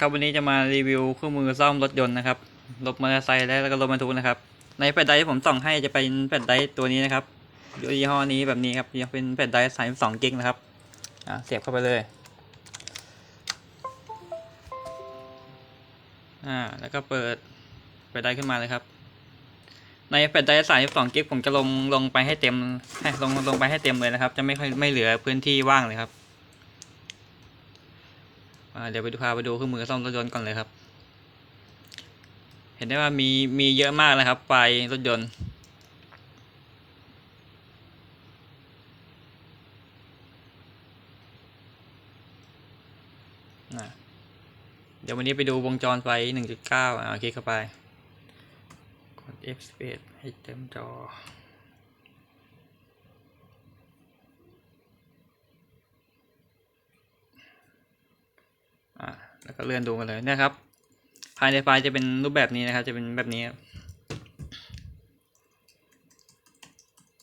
ครับวันนี้จะมารีวิวเครื่องมือซ่อมรถยนต์นะครับ รถมอเตอร์ไซค์และแล้วก็รถบรรทุกนะครับ ในแผ่นไดที่ผมส่องให้จะเป็นแผ่นไดตัวนี้นะครับยี่ห้อนี้แบบนี้ครับยังเป็นแผ่นไดสายสองกิกนะครับเสียบเข้าไปเลย อ่า แล้วก็เปิดแผ่นไดขึ้นมาเลยครับ ในแผ่นไดสายสองกิกผมจะลงลงไปให้เต็มให้ลงลงไปให้เต็มเลยนะครับ จะไม่ค่อยไม่เหลือพื้นที่ว่างเลยครับ เดี๋ยวไปดูพาไปดูเครื่องมือซ่อมรถยนต์ก่อนเลยครับ เห็นได้ว่ามีมีเยอะมากเลยครับ ไฟรถยนต์อะเดี๋ยววันนี้ไปดูวงจรไฟ 1.9 อ่าคลิกเข้าไป กด F11 ให้เต็มจอ อ่าแล้ว ก็เลื่อนดูกันเลยนะครับ ภายในไฟล์จะเป็นรูปแบบนี้นะครับ จะเป็นแบบนี้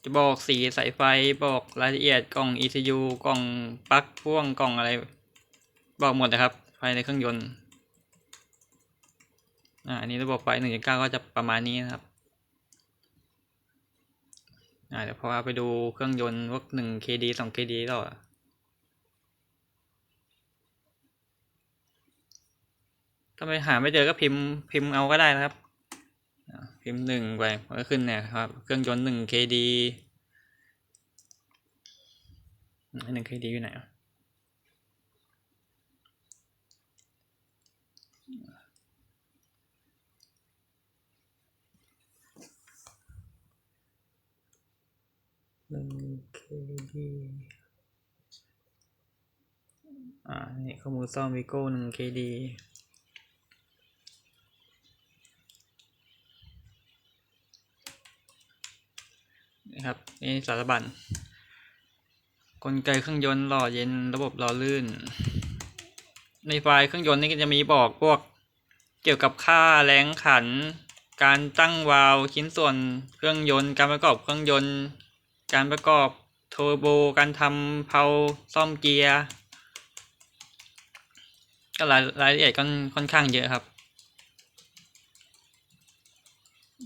จะบอกสีสายไฟบอกรายละเอียดกล่อง ECU กล่องปลั๊กพ่วงกล่องอะไร บอกหมดนะครับ ภายในเครื่องยนต์ อ่าอันนี้ระบบไฟหนึ่งจุดเก้าก็จะประมาณนี้นะครับ อ่าเดี๋ยวพอไปดูเครื่องยนต์พวกหนึ่ง KD สอง KD ต่อ ถ้าไปหาไม่เจอก็พิมพ์พิมพ์เอาก็ได้นะครับ พิมพ์หนึ่งไปมันก็ขึ้นเนี่ยครับ เครื่องยนต์หนึ่ง KD หนึ่ง KD อยู่ไหนอะหนึ่ง KD อ่า นี่ข้อมูลซ่อมวิโก้หนึ่ง KD นะครับนี่สารบัญกลไกเครื่องยนต์หล่อเย็นระบบหล่อลื่น ในไฟล์เครื่องยนต์นี่ก็จะมีบอกพวกเกี่ยวกับค่าแรงขัน การตั้งวาล์วชิ้นส่วนเครื่องยนต์ การประกอบเครื่องยนต์ การประกอบเทอร์โบการทำเพลาซ่อมเกียร์ก็รายรายละเอียดค่อนค่อนข้างเยอะครับ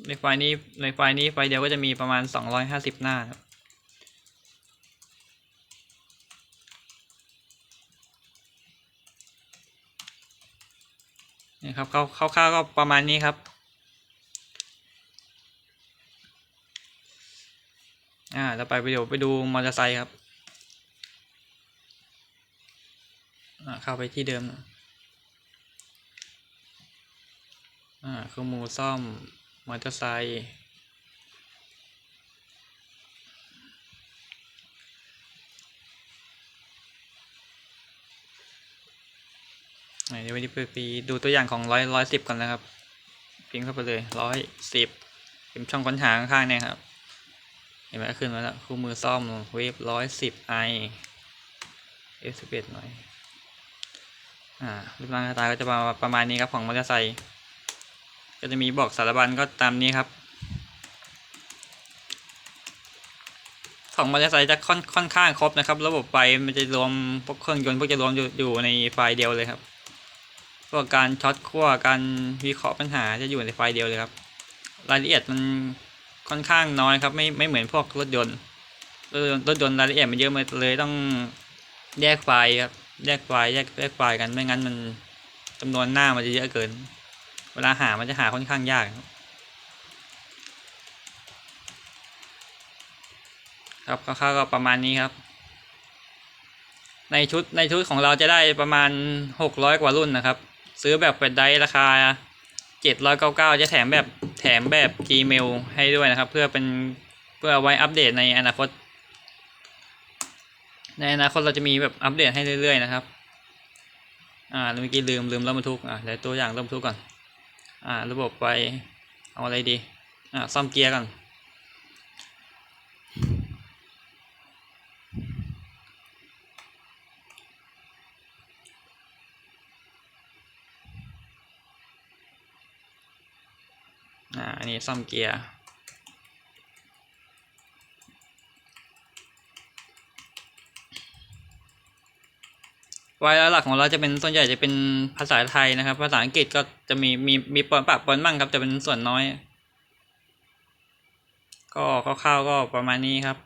ในไฟล์นี้ในไฟล์นี้ไฟล์เดียวก็จะมีประมาณสองร้อยห้าสิบหน้าครับนี่ครับคร่าวๆก็ประมาณนี้ครับอ่าเราไปไปเดี๋ยวไปดูมอเตอร์ไซค์ครับอ่าเข้าไปที่เดิมอ่าเครื่องมือซ่อม มอเตอร์ไซค์ไหนเดี๋ยววันนี้ไปไปดูตัวอย่างของร้อยร้อยสิบก่อนนะครับ พิมพ์เข้าไปเลยร้อยสิบพิมพ์ช่องค้นหาข้างๆเนี่ยครับ เห็นไหมขึ้นมาแล้วคู่มือซ่อมเวฟร้อยสิบไอเอฟสิบเอ็ดหน่อย อ่ารูปร่างหน้าตาก็จะประมาณประมาณนี้ครับของมอเตอร์ไซค์ ก็จะมีบอกสารบัญก็ตามนี้ครับของมอเตอร์ไซค์จะค่อนค่อนข้างครบนะครับ ระบบไฟมันจะรวมพวกเครื่องยนต์พวกจะรวมอยู่ในไฟล์เดียวเลยครับพวกการช็อตขั้วการวิเคราะห์ปัญหาจะอยู่ในไฟล์เดียวเลยครับ รายละเอียดมันค่อนข้างน้อยครับ ไม่ไม่เหมือนพวกรถยนต์รถยนต์รายละเอียดมันเยอะมาเลยต้องแยกไฟล์ครับแยกไฟล์แยกแยกไฟล์กันไม่งั้นมันจำนวนหน้ามันจะเยอะเกิน วลาหามันจะหาค่อนข้างยากครับคร่าวๆก็ประมาณนี้ครับ ในชุดในชุดของเราจะได้ประมาณหกร้อยกว่ารุ่นนะครับ ซื้อแบบเป็นได้ราคาเจ็ดร้อยเก้าเก้าจะแถมแบบแถมแบบ Gmail ให้ด้วยนะครับ เพื่อเป็นเพื่อไว้อัปเดตในอนาคต ในอนาคตเราจะมีแบบอัปเดตให้เรื่อยๆนะครับ อ่าเมื่อกี้ลืมลืมรถบรรทุกอ่าเดี๋ยวตัวอย่างรถบรรทุกก่อน อ่าระบบไปเอาอะไรดีอ่าซ่อมเกียร์ก่อนอ่าอันนี้ซ่อมเกียร์ ไว้แล้วหลักของเราจะเป็นส่วนใหญ่จะเป็นภาษาไทยนะครับ ภาษาอังกฤษก็จะมีมีมีปนปะปนบ้างครับแต่เป็นส่วนน้อย ก็คร่าวๆก็ประมาณนี้ครับ